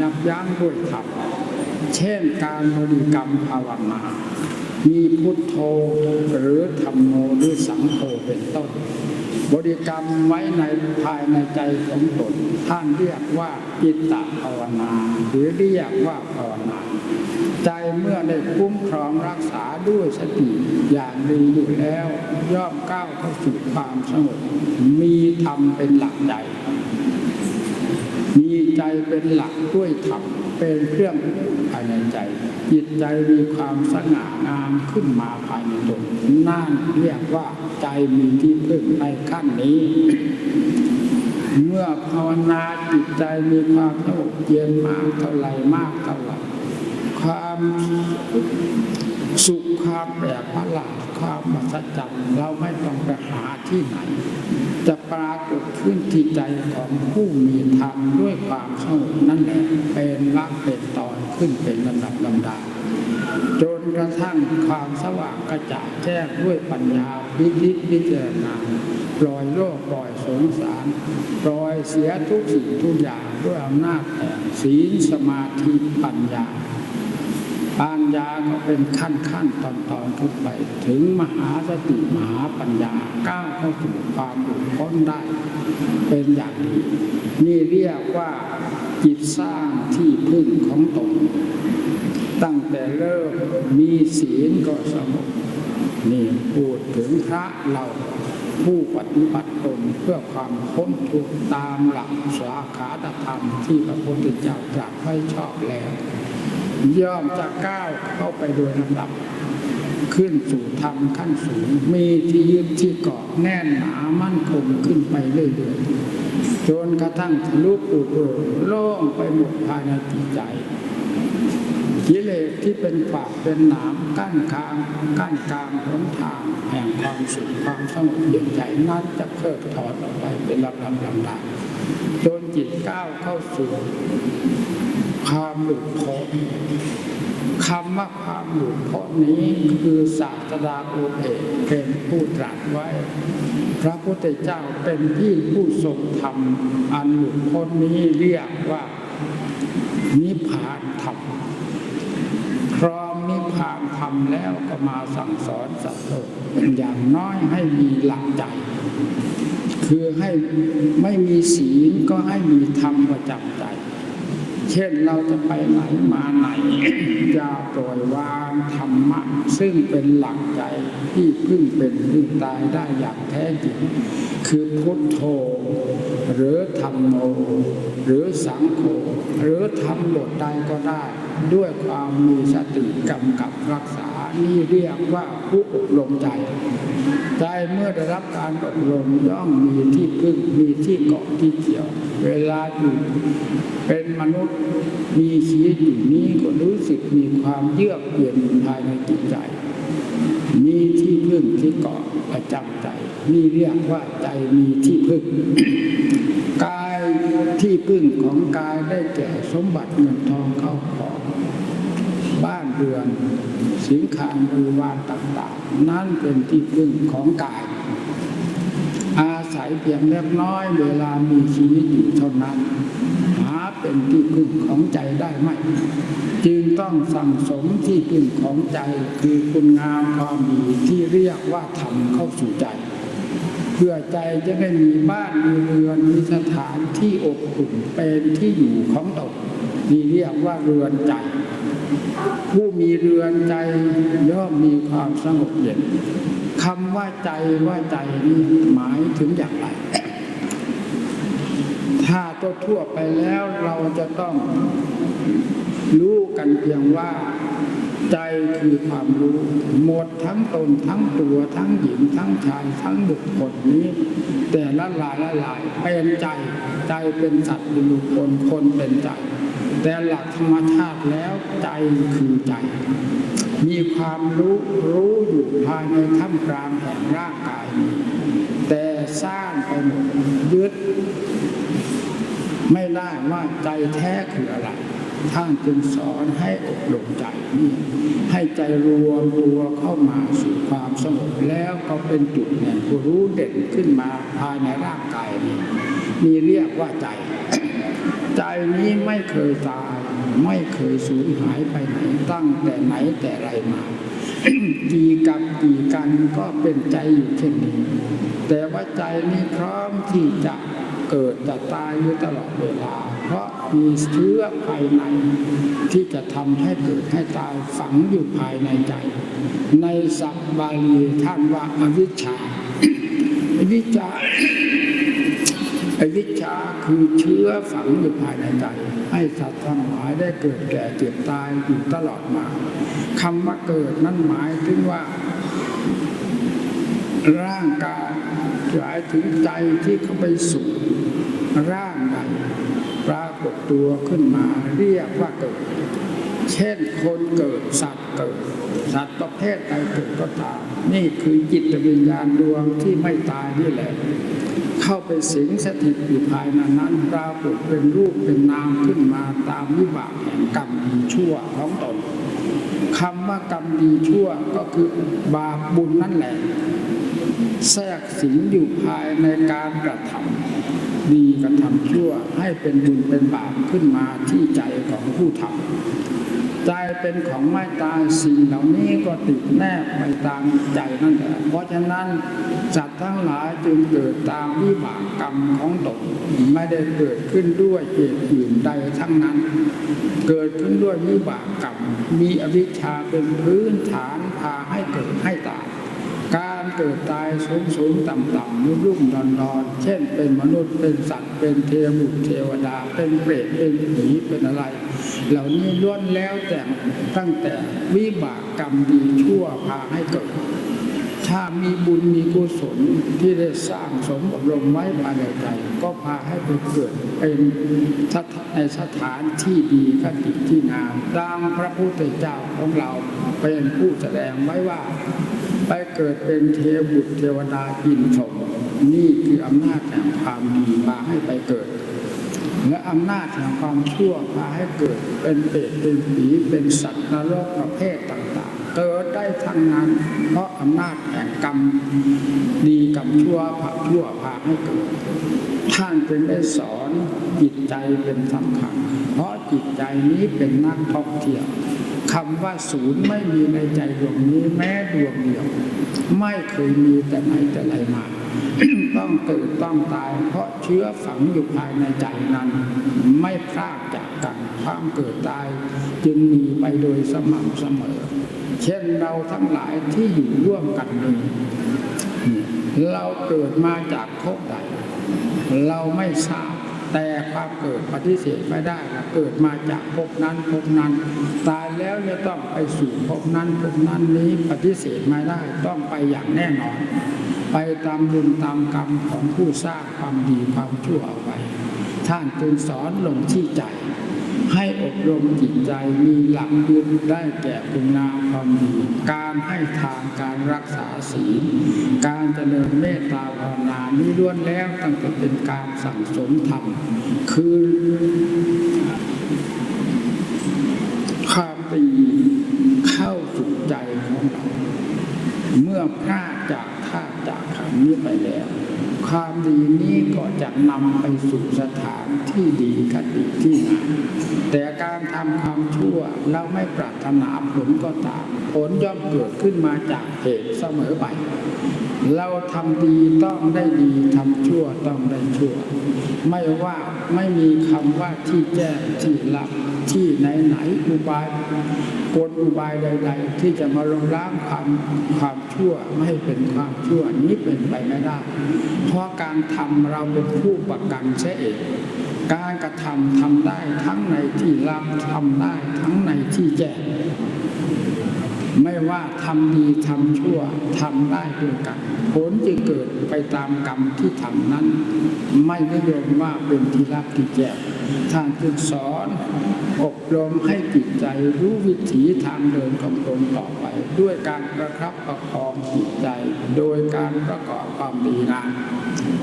ยับยั้งด้วยธรรมเช่นการบริกรรมภาวนา มีพุทโธหรือธรรมโมหรือสังโฆเป็นต้น บริกรรมไว้ในภายในใจของตนท่านเรียกว่าจิตตภาวนา หรือเรียกว่าภาวนา ใจเมื่อได้คุ้มครองรักษาด้วยสติอย่างดีอยู่แล้ว ย่อมก้าวเข้าสู่ความสงบมีธรรมเป็นหลักใจ มีใจเป็นหลักด้วยธรรมเป็นเครื่องภายในใจ จิตใจมีความสง่างามขึ้นมาภายในตนนั่นเรียกว่าใจมีที่พึ่งในขั้นนี้ เมื่อภาวนาจิตใจมีความสงบเย็นมากเท่าไหรมากเท่าไหรความ สุขคามแปลกประหลาดความมหัศจรรย์เราไม่ต้องไปหาที่ไหน จะปรากฏขึ้นที่ใจของผู้มีธรรมด้วยความสงบนั่นแหละเป็นลักเป็นตอนขึ้นเป็นลำดับลำดาจนกระทั่งความสว่างกระจ่างแจ้งด้วยปัญญาพิจิตพิจารณาปล่อยโลกปล่อยสงสารปล่อยเสียทุกสิ่งทุกอย่างด้วยอำนาจแห่งศีลสมาธิปัญญา ปัญญาก็เป็นขั้นขั้นตอนตอนทุกไป ถึงมหาสติมหาปัญญาก้าวเข้าสู่ความหลุดพ้นได้ เป็นอย่างดีนี่เรียกว่าจิตสร้างที่พึ่งของตนตั้งแต่เริ่มมีศีลก็สงบนี่พูดถึงพระเราผู้ปฏิบัติตนเพื่อความพ้นทุกข์ตามหลักสาขาธรรมที่พระพุทธเจ้าตรัสไว้ชอบแล้ว ย่อมจะก้าวเข้าไปโดยลำดับ ขึ้นสู่ธรรมขั้นสูง มีที่ยึดที่เกาะแน่นหนามั่นคงขึ้นไปเรื่อยๆจนกระทั่งทะลุปุโปร่งโล่งไปหมดภายในจิตใจกิเลสที่เป็นปากเป็นหนามกั้นกลางกั้นกลางหนทางแห่งความสุขความสงบเย็นใจนั้นจะเพิกถอนออกไปเป็นลำดับลำดับจนจิตก้าวเข้าสู่ ความหลุดพ้นคำว่าความหลุดพ้นนี้คือศาสดาโอเอกเป็นผู้ตรัสไว้ พระพุทธเจ้าเป็นที่ผู้ทรงธรรมอันหลุดพ้นนี้เรียกว่านิพพานธรรมครองนิพพานธรรมแล้วก็มาสั่งสอนสัตว์โลกอย่างน้อยให้มีหลักใจ คือให้ไม่มีศีลก็ให้มีธรรมประจำใจ เช่นเราจะไปไหนมาไหนอย่าปล่อยวางธรรมะ ซึ่งเป็นหลักใจที่พึ่งเป็นพึ่งตายได้อย่างแท้จริง คือพุทโธ หรือธรรมโม หรือสังโฆหรือทำบทใดก็ได้ ด้วยความมีสติกำกับรักษา นี่เรียกว่าผู้อบรมใจ ใจเมื่อได้รับการอบรมย่อมมีที่พึ่งมีที่เกาะที่เกี่ยว เวลาอยู่เป็นมนุษย์มีชีวิตอยู่นี้ก็รู้สึกมีความเยือกเย็นภายในจิตใจ มีที่พึ่งที่เกาะประจำใจ นี่เรียกว่าใจมีที่พึ่งกายที่พึ่งของกายได้แก่สมบัติเงินทองเข้าของ เรือนสินค้าบริวารต่างๆ นั่นเป็นที่พึ่งของกาย อาศัยเพียงเล็กน้อยเวลามีชีวิตอยู่เท่านั้น หาเป็นที่พึ่งของใจได้ไหม จึงต้องสั่งสมที่พึ่งของใจคือคุณงามความดีที่เรียกว่าธรรมเข้าสู่ใจเพื่อใจจะได้มีบ้านมีเรือนมีสถานที่อบอุ่นเป็นที่อยู่ของตนนี่เรียกว่าเรือนใจ ผู้มีเรือนใจย่อมมีความสงบเย็นคำว่าใจว่าใจนี้หมายถึงอย่างไร ถ้าตัวทั่วไปแล้วเราจะต้องรู้กันเพียงว่า ใจคือความรู้หมดทั้งตนทั้งตัวทั้งหญิงทั้งชายทั้งบุคคลนี้ แต่ละลายละลายเป็นใจ ใจเป็นสัตว์เป็นบุคคลคนเป็นใจ แต่หลักธรรมชาติแล้วใจคือใจ มีความรู้รู้อยู่ภายในท่ามกลางแห่งร่างกาย แต่สร้างไปหมดยึด ไม่ได้ว่าใจแท้คืออะไรท่านจึงสอนให้อบรมใจนี่ให้ใจรวมตัวเข้ามาสู่ความสงบแล้วก็เป็นจุดแห่งผู้รู้เด่นขึ้นมาภายในร่างกายนี้มีเรียกว่าใจ ใจนี้ไม่เคยตาย ไม่เคยสูญหายไปไหนตั้งแต่ไหนแต่ไรมาดีกับดีกันก็เป็นใจอยู่เช่นนี้ แต่ว่าใจนี้พร้อมที่จะเกิดจะตายอยู่ตลอดเวลา เพราะมีเชื้อภายใน ที่จะทำให้เกิดให้ตายฝังอยู่ภายในใจ ในสัพบาลีท่านว่าอวิชชาอวิชชา อวิชชาคือเชื้อฝังอยู่ภายในใจให้สัตว์ทั้งหลายได้เกิดแก่เจ็บตายอยู่ตลอดมาคำว่าเกิดนั้นหมายถึงว่า ร่างกายหมายถึงใจที่เข้าไปสู่ร่างใดปรากฏตัวขึ้นมาเรียกว่าเกิด เช่นคนเกิดสัตว์เกิด สัตว์ประเภทใดเกิดก็ตามนี่คือจิตวิญญาณดวงที่ไม่ตายนี่แหละ เข้าไปสิงสถิตอยู่ภายในนั้นปรากฏเป็นรูปเป็นนามขึ้นมาตามวิบากแห่งกรรมดีชั่วของตนคำว่ากรรมดีชั่วก็คือบาปบุญนั่นแหละ แทรกสิงอยู่ภายในการกระทำดีกระทำชั่วให้เป็นบุญเป็นบาปขึ้นมาที่ใจของผู้ทำ ใจเป็นของไม่ตายสิ่งเหล่านี้ก็ติดแนบไปตามใจนั่นแหละเพราะฉะนั้นสัตว์ทั้งหลายจึงเกิดตามวิบากกรรมของตนไม่ได้เกิดขึ้นด้วยเหตุอื่นใดทั้งนั้น เกิดขึ้นด้วยวิบากกรรมมีอวิชชาเป็นพื้นฐานพาให้เกิดให้ตาย เกิดตายสูงสูงต่ำต่ำรุ่มรุ่มดอนดอนเช่น เป็นมนุษย์เป็นสัตว์ เป็นเทวบุตรเทวดา เป็นเปรตเป็นผีเป็นอะไร เหล่านี้ล้วนแล้วแต่ตั้งแต่วิบากกรรมดีชั่วพาให้เกิด ถ้ามีบุญมีกุศลที่ได้สร้างสมอบรมไว้ภายในใจก็พาให้ไปเกิดเป็นสถานในสถานที่ดีคติที่งามดังพระพุทธเจ้าของเราเป็นผู้แสดงไว้ว่า ไปเกิดเป็นเทวบุตรเทวดาอินทร์นี่คืออำนาจแห่งความดีพาให้ไปเกิด และอำนาจแห่งความชั่วพาให้เกิดเป็นเปรตเป็นผีเป็นสัตว์นรกประเภทต่างๆ เกิดได้ทั้งนั้น เพราะอำนาจแห่งกรรมดีกรรมชั่วผักชั่วพาให้เกิด ท่านจึงได้สอนจิตใจเป็นสำคัญเพราะจิตใจนี้เป็นนักท่องเที่ยว คำว่าศูนย์ไม่มีในใจดวงนี้แม้ดวงเดียว ไม่เคยมีแต่ไหนแต่ไรมา ต้องเกิดต้องตาย เพราะเชื้อฝังอยู่ภายในใจนั้น ไม่พลากจากกันความเกิดตาย จึงมีไปโดยสม่ำเสมอ เช่นเราทั้งหลายที่อยู่ร่วมกันนี้เราเกิดมาจากภพใด เราไม่ทราบ แต่ความเกิดปฏิเสธไม่ได้นะเกิดมาจากภพนั้นภพนั้น ตายแล้วจะต้องไปสู่ภพนั้นภพนั้นนี้ปฏิเสธไม่ได้ต้องไปอย่างแน่นอน ไปตามบุญตามกรรมของผู้สร้างความดีความชั่วเอาไว้ ท่านจึงสอนลงที่ใจ ให้อบรมจิตใจมีหลักยึดได้แก่คุณงามความดีการให้ทานการรักษาศีลการเจริญเมตตาภาวนานี้ล้วนแล้วตั้งแต่เป็นการสั่งสมธรรมคือความดีเข้าสู่ใจของเรา เมื่อพลาดจากธาจากขันนี้ไปแล้ว ความดีนี้ก็จะนำไปสู่สถาน ที่ดีคติที่งามแต่การทำความชั่วเราไม่ปรารถนาผลก็ตาม ผลย่อมเกิดขึ้นมาจากเหตุเสมอไป เราทำดีต้องได้ดีทำชั่วต้องได้ชั่ว ไม่ว่าไม่มีคำว่าที่แจ้งที่ลับที่ไหนไหนๆอุบายกลอุบายใด ๆ ที่จะมาลงล้างความความชั่วไม่ให้เป็นความชั่วนี้เป็นไปไม่ได้ เพราะการทำเราเป็นผู้ประกันเสียเอง การกระทำทำได้ทั้งในที่รับทำได้ทั้งในที่แจ้งไม่ว่าทำดีทำชั่วทำได้ด้วยกัน ผลจะเกิดไปตามกรรมที่ทำนั้น ไม่นิยมว่าเป็นที่รับที่แจ้งท่านจึงสอน อบรมให้จิตใจรู้วิถีทางเดินของตนต่อไป ด้วยการประคับประคองจิตใจ โดยการประกอบความดีงาม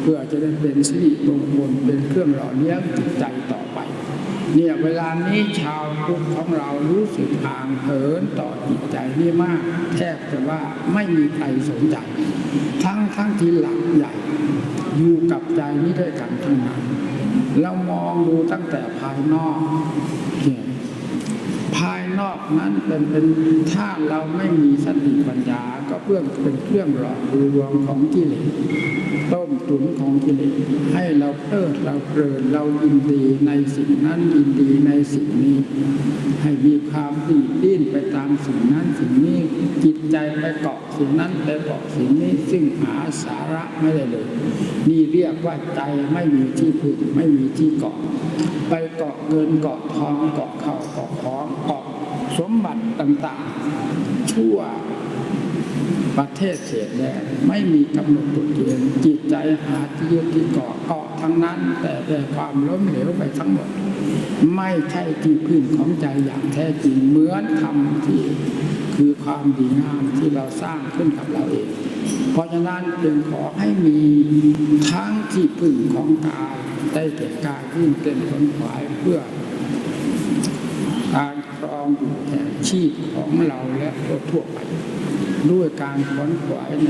เพื่อจะได้เป็นสิริมงคลเป็นเครื่องหล่อเลี้ยงจิตใจต่อไป เนี่ยเวลานี้ชาวพุทธของเรารู้สึกห่างเหินต่อจิตใจนี่มาก แทบจะว่าไม่มีใครสนใจ ทั้งทั้งที่หลักใหญ่อยู่กับใจนี้ด้วยกันทั้งนั้น เรามองดูตั้งแต่ภายนอกเนี่ย ภายนอกนั้นเป็นเป็นถ้าเราไม่มีสติปัญญาก็เพื่อเป็นเครื่องหลอกลวงของกิเลสต้มตุนของกิเลสให้เราเพลิดเราเพลินเรายินดีในสิ่งนั้นยินดีในสิ่งนี้ ให้มีความดีดิ้นไปตามสิ่งนั้นสิ่งนี้จิตใจไปเกาะสิ่งนั้นไปเกาะสิ่งนี้ซึ่งหาสาระไม่ได้เลย นี่เรียกว่าใจไม่มีที่พึ่งไม่มีที่เกาะไปเกาะเงินเกาะทองเกาะเขา วเกาะของเกาะสมบัติต่างๆชั่วประเทศเศษแดนไม่มีกำหนดจุดยืนจิตใจหาที่ยึดที่เกาะเกาะทั้งนั้น แต่แต่ความล้มเหลวไปทั้งหมด ไม่ใช่ที่พึ่งของใจอย่างแท้จริงเหมือนธรรมที่คือความดีงามที่เราสร้างขึ้นกับเราเอง เพราะฉะนั้นจึงขอให้มีทั้งที่พึ่งของกายได้แก่กายที่เป็นผลขวายเพื่อ ครองอยู่แห่งชีพของเราและทั่วไป ด้วยการขวนขวายใน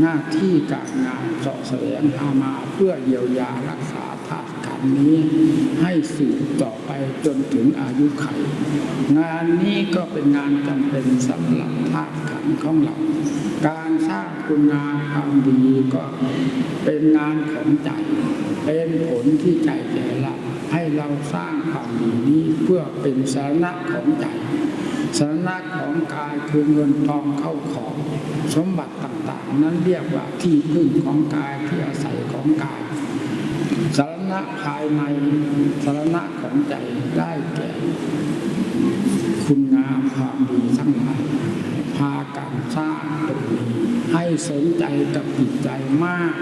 หน้าที่การงานเสาะแสวงหามาเพื่อเยียวยารักษาธาตุขันนี้ให้สืบต่อไปจนถึงอายุไข งานนี้ก็เป็นงานจำเป็นสำหรับธาตุขันของเรา การสร้างคุณงามความดีก็เป็นงานของใจ เป็นผลที่ใจแก่ละ ให้เราสร้างความดีนี้เพื่อเป็นสาระของใจสาระของกายคือเงินทองเข้าของสมบัติต่างๆ นั้นเรียกว่าที่พึ่งของกายที่อาศัยของกายสาระภายในสาระของใจได้แก่คุณงามความดีทั้งหลายพากันสร้างตรงนี้ให้สนใจกับจิตใจมาก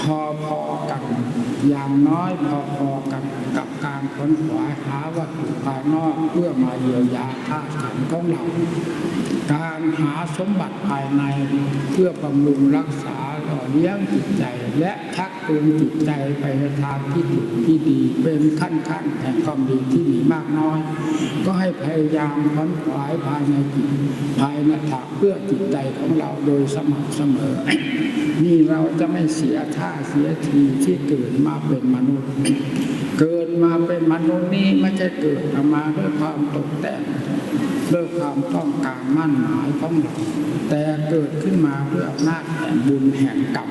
พอๆกัน อย่างน้อยพอๆกันกับการค้นขวาหาวัตถุภายนอกเพื่อมาเยียวยาธาตุขันธ์ของเรา การหาสมบัติภายในเพื่อบำรุงรักษา ห่อเลี้ยงจิตใจ และชักจูงจิตใจไปในทางที่ถูกที่ดี เป็นขั้นขั้นแห่งความดีที่มีมากน้อย ก็ให้พยายามค้นขวายภายในจิตภายในถาเพื่อจิตใจของเราโดยสม่ำเสมอ นี่เราจะไม่เสียท่าเสียทีที่เกิดมาเป็นมนุษย์ มาเป็นมนุษย์นี้ไม่ใช่เกิดมาด้วยความตกแต่งด้วยความต้องการมั่นหมายของเราแต่เกิดขึ้นมาด้วยอำนาจแห่งบุญแห่งกรรม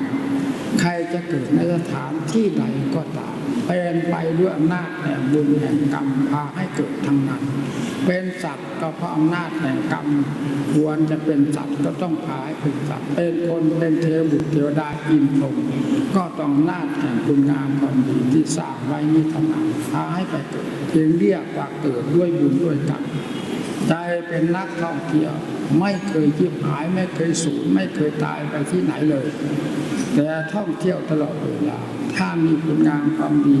ใครจะเกิดในสถานที่ใดก็ตามเป็นไปด้วยอำนาจแห่งบุญแห่งกรรมพาให้เกิดทั้งนั้น เป็นสัตว์ก็เพราะอำนาจแห่งกรรม ควรจะเป็นสัตว์ก็ต้องพาให้เป็นสัตว์ เป็นคนเป็นเทวบุตรเทวดาอินทร์ก็ต้องอำนาจแห่งคุณงามความดีที่สร้างไว้นี้เท่านั้นพาให้ไปเกิดจึงเรียกว่าเกิดด้วยบุญด้วยกรรมใจเป็นนักท่องเที่ยวไม่เคยจิบหายไม่เคยสูญไม่เคยตายไปที่ไหนเลย แต่ท่องเที่ยวตลอดเวลา ถ้ามีคุณงามความดี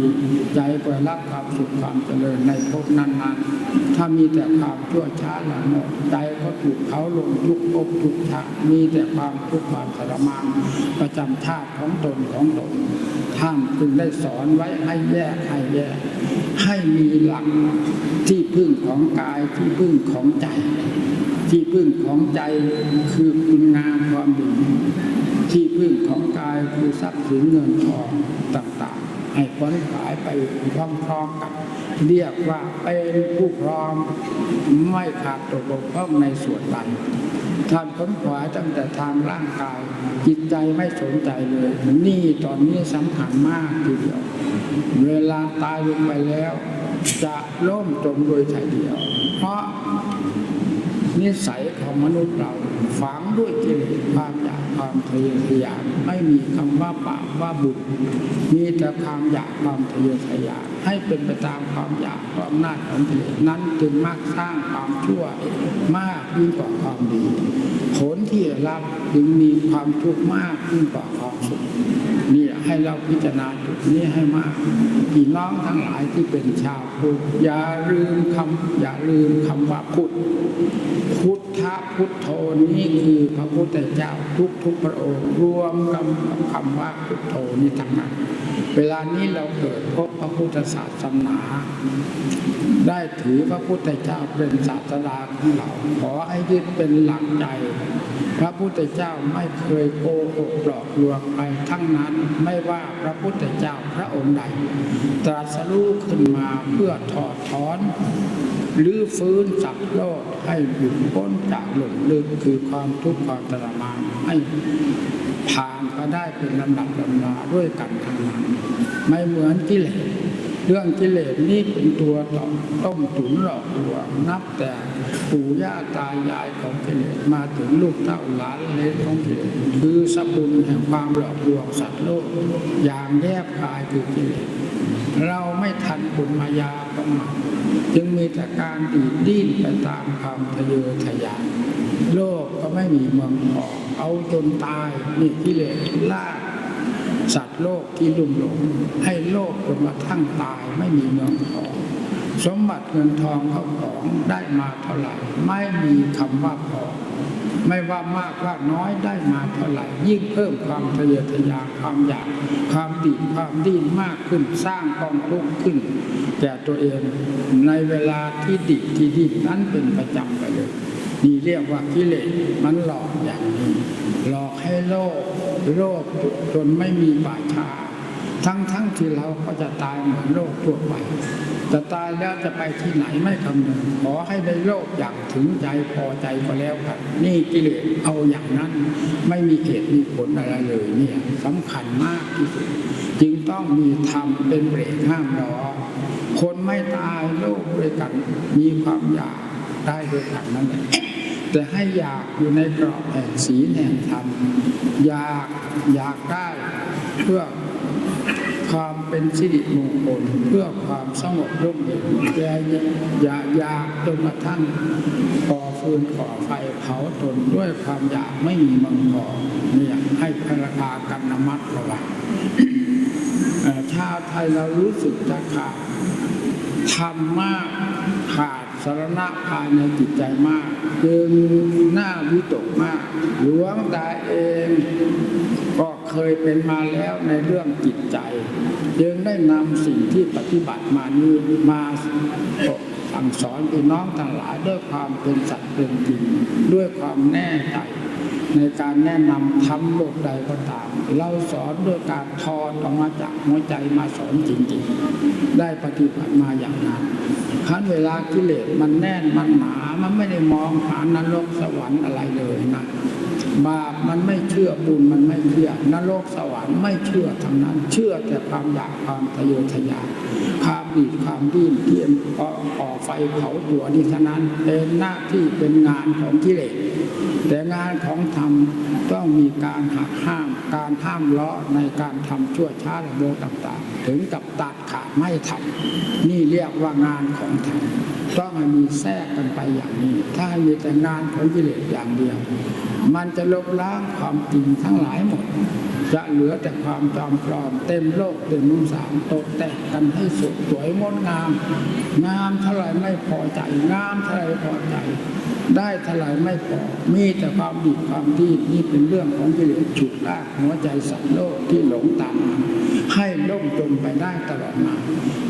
ใจก็รับความสุขความเจริญในภพนั้นๆ ถ้ามีแต่ความชั่วช้าหลังหมดใจก็ถูกเขาลงทุกภพทุกชาติมีแต่ความทุกข์ความทรมานประจำชาติของตนของตนท่านจึงได้สอนไว้ให้แยกให้แยก ให้มีหลักที่พึ่งของกายที่พึ่งของใจ ที่พึ่งของใจคือคุณงามความดี ที่พึ่งของกายคือทรัพย์สินเงินทองต่างๆ ให้พ้นขายไปพร้อมๆกัน เรียกว่าเป็นผู้พร้อมไม่ขาดตกบกพร่องในส่วนใดท่านค้นขวาตั้งแต่ทางร่างกาย จิตใจไม่สนใจเลย นี่ตอนนี้สำคัญมากทีเดียว เวลาตายลงไปแล้ว จะล่มจมโดยถ่เดียว เพราะนิสัยของมนุษย์เราฝังด้วยกิเลสความอยาก ความทะเยอทะยานไม่มีคำว่าบาปว่าบุญมีแต่ความอยากความทะเยอทะยานให้เป็นไปตามความอยากความนาจของกิเลสนั้นจึงมักสร้างความชั่วมากยิ่งกว่าความดี ผลที่รับจึงมีความทุกข์มากยิ่งกว่าความสุขนี่ให้เราพิจารณาจุดนี้ให้มากพี่น้องทั้งหลายที่เป็นชาวพุทธอย่าลืมคำอย่าลืมคำว่าพุทธพุทธะพุทโธนี้คือพระพุทธเจ้าทุกทุกพระองค์รวมคำคำว่าพุทโธนี้ทั้งนั้นเวลานี้เราเกิดพบพระพุทธศาสนา ได้ถือพระพุทธเจ้าเป็นศาสดาของเรา ขอให้ยึดเป็นหลักใจ พระพุทธเจ้าไม่เคยโกหกหลอกลวงใครทั้งนั้นไม่ว่าพระพุทธเจ้าพระองค์ใด ตรัสรู้ขึ้นมาเพื่อถอดถอนหรือฟื้นสัตว์โลกให้หยุดพ้นจากหลงลึกคือความทุกข์ความทรมานให้ผ่านก็ได้เป็นลำดับลำดาด้วยกันทั้งนั้นไม่เหมือนกิเลส เรื่องกิเลสนี่เป็นตัวต่อต้มตุ๋นหลอกลวงนับแต่ปู่ย่าตายายของกิเลสมาถึงลูกเต้าหลานเล็กของกิเลสคือสบุญแห่งความหลอกลวงสัตว์โลก อย่างแยบคายคือกิเลสเราไม่ทันบุญมายาของมันจึงมีแต่การดีดดิ้นไปตามความทะเยอทะยานโลกก็ไม่มีเมืองพอเอาจนตายนี่กิเลสลาก สัตว์โลกที่ลุ่มหลงให้โลกจนมาทั้งตายไม่มีเมืองพอสมบัติเงินทองเข้าของได้มาเท่าไหร่ไม่มีคำว่าพอไม่ว่ามากว่าน้อยได้มาเท่าไหร่ยิ่งเพิ่มความทะเยอทะยานความอยากความดีความดิ้นมากขึ้นสร้างกองทุกข์ขึ้นแก่ตัวเองในเวลาที่ดิบที่ดิ้นนั้นเป็นประจำไปเลยนี่เรียกว่ากิเลสมันหลอกอย่างนี้ หลอกให้โลภโลภจนไม่มีป่าชาทั้งทั้งที่เราก็จะตายเหมือนโลกทั่วไปจะตายแล้วจะไปที่ไหนไม่คำนึงขอให้ได้โลกอย่างถึงใจพอใจก็แล้วกันนี่กิเลสเอาอย่างนั้น ไม่มีเหตุมีผลอะไรเลยเนี่ยสำคัญมากที่สุดจึงต้องมีธรรมเป็นเบรกห้ามล้อคนไม่ตายโลกด้วยกัน มีความอยากได้ด้วยกันนั่นแหละ แต่ให้อยากอยู่ในกรอบแห่งศีลแห่งธรรมอยากอยากได้เพื่อความเป็นสิริมงคลเพื่อความสงบร่มเย็นอย่าอย่าอยากจนกระทั่งก่อฟืนก่อไฟเผาตนด้วยความอยากไม่มีมังพอเนี่ยให้พราคากันระมัดระวังเอ่อชาวไทยเรารู้สึกจะขาดธรรมมากขาดสารณะภายในจิตใจมาก จึงน่าวิตกมาก หลวงตาเอง ก็เคยเป็นมาแล้วในเรื่องจิตใจ จึงได้นำสิ่งที่ปฏิบัติมานี้มาสั่งสอนพี่น้องทั้งหลายด้วยความเป็นสัตย์เป็นจริงด้วยความแน่ใจในการแนะนำทำโลกใดก็ตาม เราสอนด้วยการทอนออกมาจากหัวใจมาสอนจริงๆ ได้ปฏิบัติมาอย่างนั้นครั้น เวลากิเลสมันแน่นมันหนา มันไม่ได้มองหานรกสวรรค์อะไรเลยนะบาปมันไม่เชื่อบุญมันไม่เชื่อนรกสวรรค์ไม่เชื่อทั้งนั้น เชื่อแต่ความอยากความทะเยอทะยานความดีดความดิ้นเทียมก่อไฟเผาตัวนี่เท่านั้นเป็นหน้าที่เป็นงานของกิเลสแต่งานของธรรมต้องมีการหักห้าม การห้ามเลาะในการทำชั่วช้าและโมต่างๆ ถึงกับตัดขาดไม่ทำนี่เรียกว่างานของธรรมต้องมีแทรกกันไปอย่างนี้ ถ้ามีแต่งานของกิเลสอย่างเดียว มันจะลบล้างความจริงทั้งหลายหมด จะเหลือแต่ความจอมปลอม เต็มโลกเต็มมุสามตกแต่งกันให้สวยสวยงดงาม งามเท่าไรไม่พอใจ งามเท่าไรพอใจ ได้เท่าไรไม่พอ มีแต่ความดีความดีนี่เป็นเรื่องของกิเลสฉุดลากหัวใจสัตว์โลกที่หลงตามให้ล่มจมไปได้ตลอดมา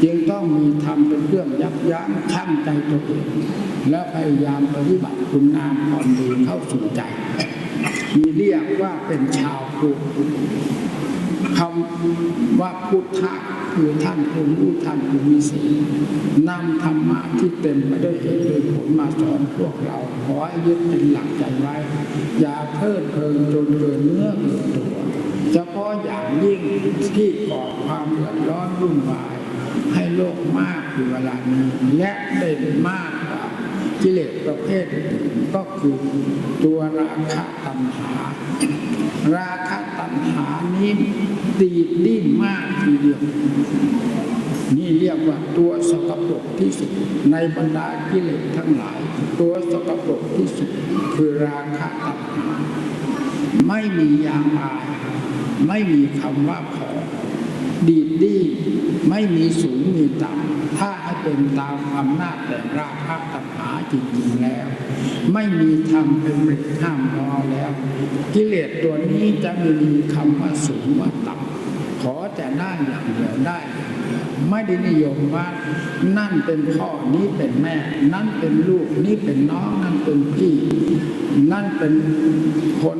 จึงต้องมีธรรมเป็นเครื่องยับยั้งชั่งใจตัวเองและพยายามปฏิบัติคุณงามความดีเข้าสู่ใจ มีเรียกว่าเป็นชาวพุทธคำว่าพุทธะคือท่านผู้รู้ท่านผู้มีศีลนำธรรมะที่เต็มไปด้วยเหตุด้วยผลมาสอนพวกเรา ขอให้ยึดเป็นหลักใจไว้ อย่าเพลิดเพลินจนเกินเนื้อเกินตัวเฉพาะอย่างยิ่งที่ก่อความเดือดร้อนวุ่นวาย ให้โลกมากอยู่เวลานี้และเด่นมาก กิเลสประเภทก็คือตัวราคะตัณหา ราคะตัณหานี้ตีดดิ้นมากทีเดียวนี่เรียกว่าตัวสกปรกที่สุด ในบรรดากิเลสทั้งหลาย ตัวสกปรกที่สุด คือราคะตัณหา ไม่มียางอายไม่มีคำว่าพอดีดดีไม่มีสูงมีต่ำถ้าให้เป็นตามอำนาจแต่ราคะตัณหา จริงๆแล้ว ไม่มีธรรมเป็นบรกห้ามรอแล้ว กิเลสตัวนี้จะไม่มีคำว่าสูงว่าต่ำขอแต่ได้อย่างเดียวได้ ไม่ได้นิยมว่านั่นเป็นพ่อนี้เป็นแม่ นั่นเป็นลูกนี่เป็นน้องนั่นเป็นพี่ นั่นเป็นคน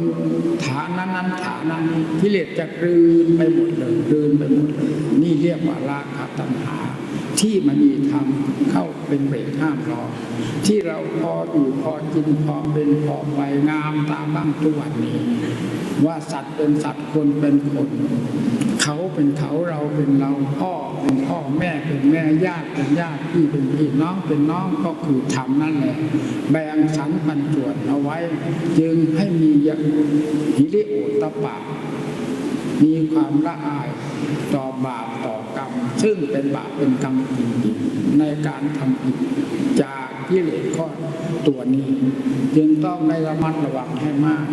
ฐานะนั้นฐานะนี้กิเลสจะกลืนไปหมดเลยกลืนไปหมดเลยนี่เรียกว่าราคะตัณหา ที่มันมีธรรมเข้าเป็นเบรกห้ามรอที่เราพออยู่พอกินพอเป็นพอไปงามตามบ้างทุกวันนี้ ว่าสัตว์เป็นสัตว์คนเป็นคนเขาเป็นเขาเราเป็นเราพ่อเป็นพ่อแม่เป็นแม่ญาติเป็นญาติพี่เป็นพี่น้องเป็นน้องก็คือธรรมนั่นแหละแบ่งสรรปันส่วนเอาไว้ จึงให้มีหิริโอตปะ มีความละอายต่อบาปต่อกรรม ซึ่งเป็นบาปเป็นกรรมจริงๆในการทำผิดจากกิเลสข้อตัวนี้ จึงต้องได้ระมัดระวังให้มาก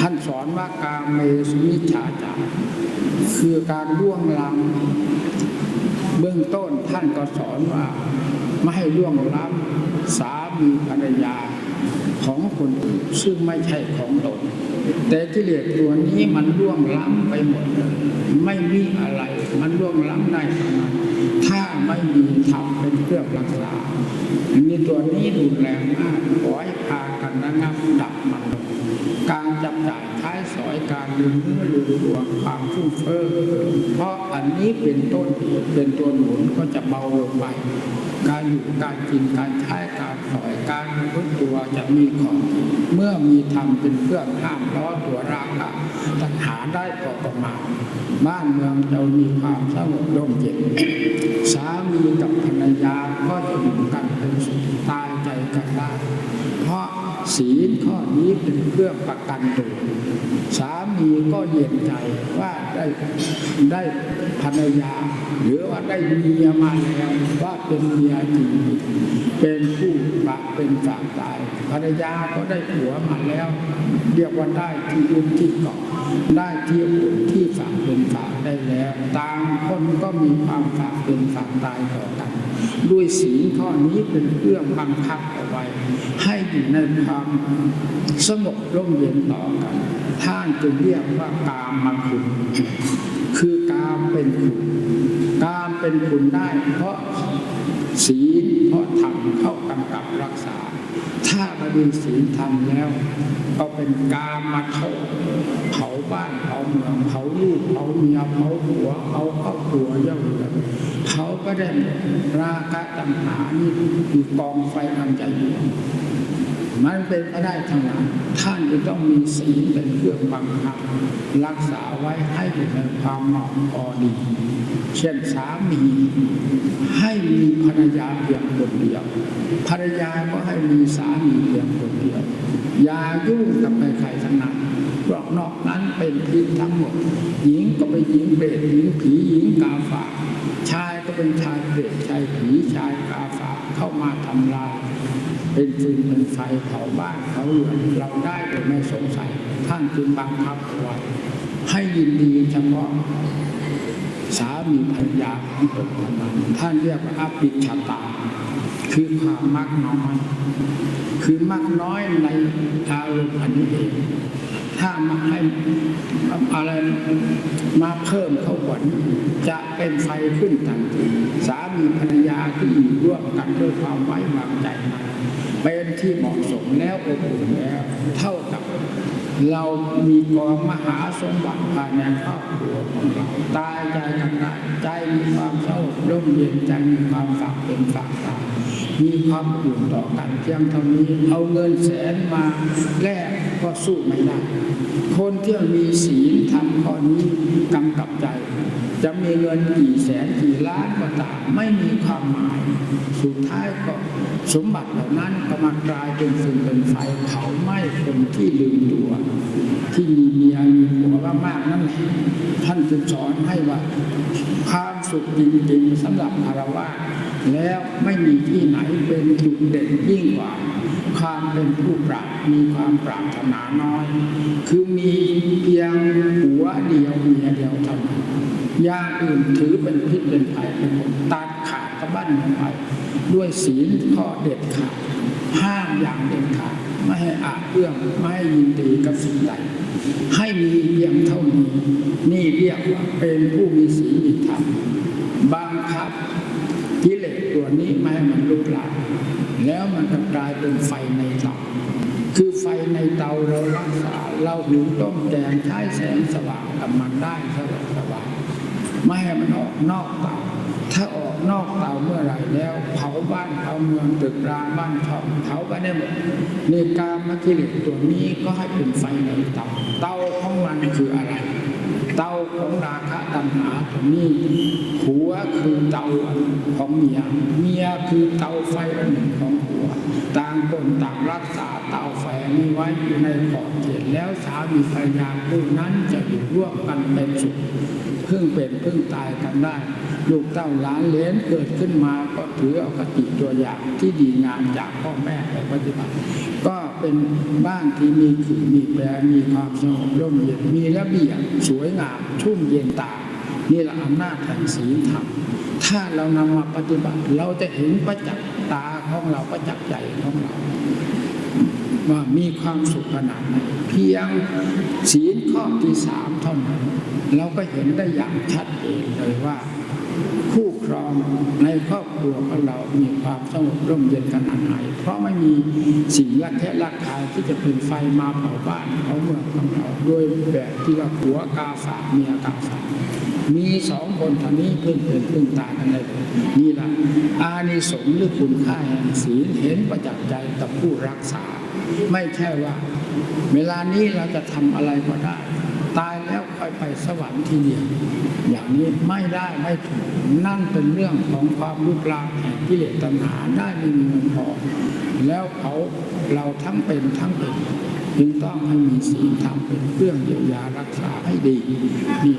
ท่านสอนว่าการเมสุมิจฉาจารคือการล่วงล้ำเบื้องต้นท่านก็สอนว่า ไม่ให้ล่วงล้ำสามีภรรยา ของคนอื่นซึ่งไม่ใช่ของตนแต่กิเลสตัวนี้มันล่วงล้ำไปหมดเลยไม่มีอะไร มันล่วงล้ำได้ทั้งนั้นถ้าไม่มีธรรมเป็นเครื่องรักษาอันนี้ตัวนี้รุแรงมากขอให้พากันระงับดับมันลงการจับจ่ายท้ายสอยการลืมเนื้อลืมตัวความฟุ่มเฟ้อเพราะอันนี้เป็นต้นเหตุเป็นตัวหนุนก็จะเบาลงไป การอยู่การกินการใช้การสอยการพึ่งตัวจะมีของเมื่อมีธรรมเป็นเครื่องห้ามล้อตัวราคะตัณหาได้พอประมาณบ้านเมืองจะมีความสงบร่มเย็นสามีกับภรรยาก็จะอยู่กันเป็นสุขตายใจกันได้เพราะ ศีลข้อนี้เป็นเครื่องประกันตัวสามีก็เย็นใจว่าได้ได้ภรรยา หรือว่าได้เมียมาแล้วว่าเป็นเมียจริงเป็นผู้ปะเป็นฝากตายภรรยาก็ได้ผัวมาแล้ว เรียกว่าได้ที่ยืนที่เกาะได้ที่อุ่นที่ฝากเป็นฝากได้แล้ว ต่างคนก็มีความฝากเป็นฝากตายต่อกัน ด้วยศีลข้อนี้เป็นเครื่องบังคับเอาไว้ ให้อยู่ในความสงบร่มเย็นต่อกัน ท่านจึงเรียกว่ากามมาคุณคือกามเป็นคุณกามเป็นคุณได้เพราะศีลเพราะธรรมเข้ากำกับรักษา ถ้าม่มีศีลธรรมแล้ว ก็เป็นกามมาเผาเผาบ้านเผาเมืองเผาลูกเผาเมียเผาผัวเผาครอบครัวเย่าเรือนเขาก็ได้ราคะตัณหานี่คือกองไฟอันใจดวงมันเป็นไปได้ทั้งนั้นท่านจะต้องมีศีลเป็นเครื่องบังคับรักษาไว้ให้อยู่ในความเหมาะพอดี เช่นสามีให้มีภรรยาเพียงคนเดียว ภรรยาก็ให้มีสามีเพียงคนเดียว อย่ายุ่งกับใครทั้งนั้นเพราะนอกนั้นเป็นพิษทั้งหมด หญิงก็เป็นหญิงเปรตหญิงผีหญิงกาฝากชายก็เป็นชายเปรตชายผีชายกาฝากเข้ามาทำลายเป็นฟืนเป็นไฟเผาบ้านเผาเรือนเราได้โดยไม่สงสัย ท่านจึงบังคับไว้ให้ยินดีเฉพาะ สามีภรรยาของตนท่านเรียกว่าอภิชาตา คือความมักน้อย คือมักน้อยในอารมณ์อันนี้เองถ้ามาให้อะไรมาเพิ่มเข้ากว่านี้จะเป็นไฟขึ้นทันทีสามีภรรยาที่อยู่ร่วมกันด้วยความไว้วางใจเป็นที่เหมาะสมแล้วอบอุ่นแล้ว เท่ากับ เรามีกองมหาสมบัติภายในครอบครัวของเราตายใจกันได้ใจมีความเศร้าร่มเย็นใจมีความฝากเป็นฝากตายมีความอุ่นต่อกันเพียงเท่านี้เอาเงินแสนมาแลกก็สู้ไม่ได้ คนที่มีศีลทำข้อนี้กำกับใจ จะมีเงินกี่แสนกี่ล้านก็ตามไม่มีความหมาย สุดท้ายก็สมบัติเหล่านั้นก็มากลายเป็นฟืนเป็นไฟเผาไหม้คนที่ลืมตัว ที่มีเมียมีผัวมากนั่นแหละท่านจึงสอนให้ว่าความสุขจริงๆสำหรับคารวะแล้วไม่มีที่ไหนเป็นจุดเด่นยิ่งกว่า ความเป็นผู้ปราบมีความปรารถนาน้อย คือมีเพียงหัวเดียวเมียเดียวเท่านั้น ย่างอื่นถือเป็นพิษเป็นภัยเป็นหมตัดขาดกระบั้นลงไปด้วยศีลข้อเด็ดขาดห้ามอย่างเด็ดขาดไม่ให้อาจเอื้อมไม่ให้ยินดีกับสิ่งใดให้มีเพียงเท่านี้ นี่เรียกว่าเป็นผู้มีศีลมีธรรมบังคับกิเลสตัวนี้ไม่ให้มันลุกลามแล้วมันจะกลายเป็นไฟในเตาคือไฟในเตาเรารักษาเราหุงต้มแกงใช้แสงสว่างกับมันได้สว่างสว่าง ไม่ให้มันออกนอกเตาถ้าออกนอกเตาเมื่อไหร่แล้ว เผาบ้านเผาเมืองตึกรามบ้านช่องเผาไปได้หมดในกามกิเลสตัวนี้ก็ให้เป็นไฟในเตาเตาของมันคืออะไร เตาของราคะตัณหาตรงนี้หัวคือเตาของเมีย เมียคือเตาไฟอันหนึ่งของหัว ต่างคนต่างรักษาเตาไฟนี้ไว้อยู่ในขอบเขตแล้วสามีภรรยาคู่นั้นจะอยู่ร่วมกันเป็นสุขพึ่งเป็นพึ่งตายกันได้ ลูกเต้าหลานเลนเกิดขึ้นมาก็ถือเอากติตัวอย่างที่ดีงามจากพ่อแม่ไปปฏิบัติ ก็เป็นบ้านที่มีขื่อมีแปรมีความสงบร่มเย็นมีระเบียบสวยงามชุ่มเย็นตานี่แหละอำนาจแห่งศีลธรรมถ้าเรานำมาปฏิบัติ เราจะเห็นประจักษ์ตาของเราประจักษ์ใจของเราว่ามีความสุขขนาดไหนเพียงศีลข้อที่สามเท่านั้น เราก็เห็นได้อย่างชัดเจนเลยว่า คู่ครองในครอบครัวของเรามีความสงบร่มเย็นขนาดไหนเพราะไม่มีสิ่งละแคะละคายที่จะเป็นไฟมาเผาบ้านเผาเมืองของเราโดยแบบที่ว่าผัวกาฝากเมียกาฝากมีสองคนท่านี้เพิ่งเป็นพิ่งตายกันเลยนี่แหละอานิสงส์หรือคุณค่าแห่งศีลเห็นประจักษ์ใจกับผู้รักษา ไม่ใช่ว่า เวลานี้เราจะทำอะไรก็ได้ ตายแล้วค่อยไปสวรรค์ทีเดียวอย่างนี้ไม่ได้ไม่ถูกนั่นเป็นเรื่องของความรุกรามแห่งกิเลสตัณหาได้ไม่มีเงินพอแล้วเขาเราทั้งเป็นทั้งเป็นจึงต้องให้มีศีลธรรมเป็นเครื่องเยียวยารักษาให้ดีนี่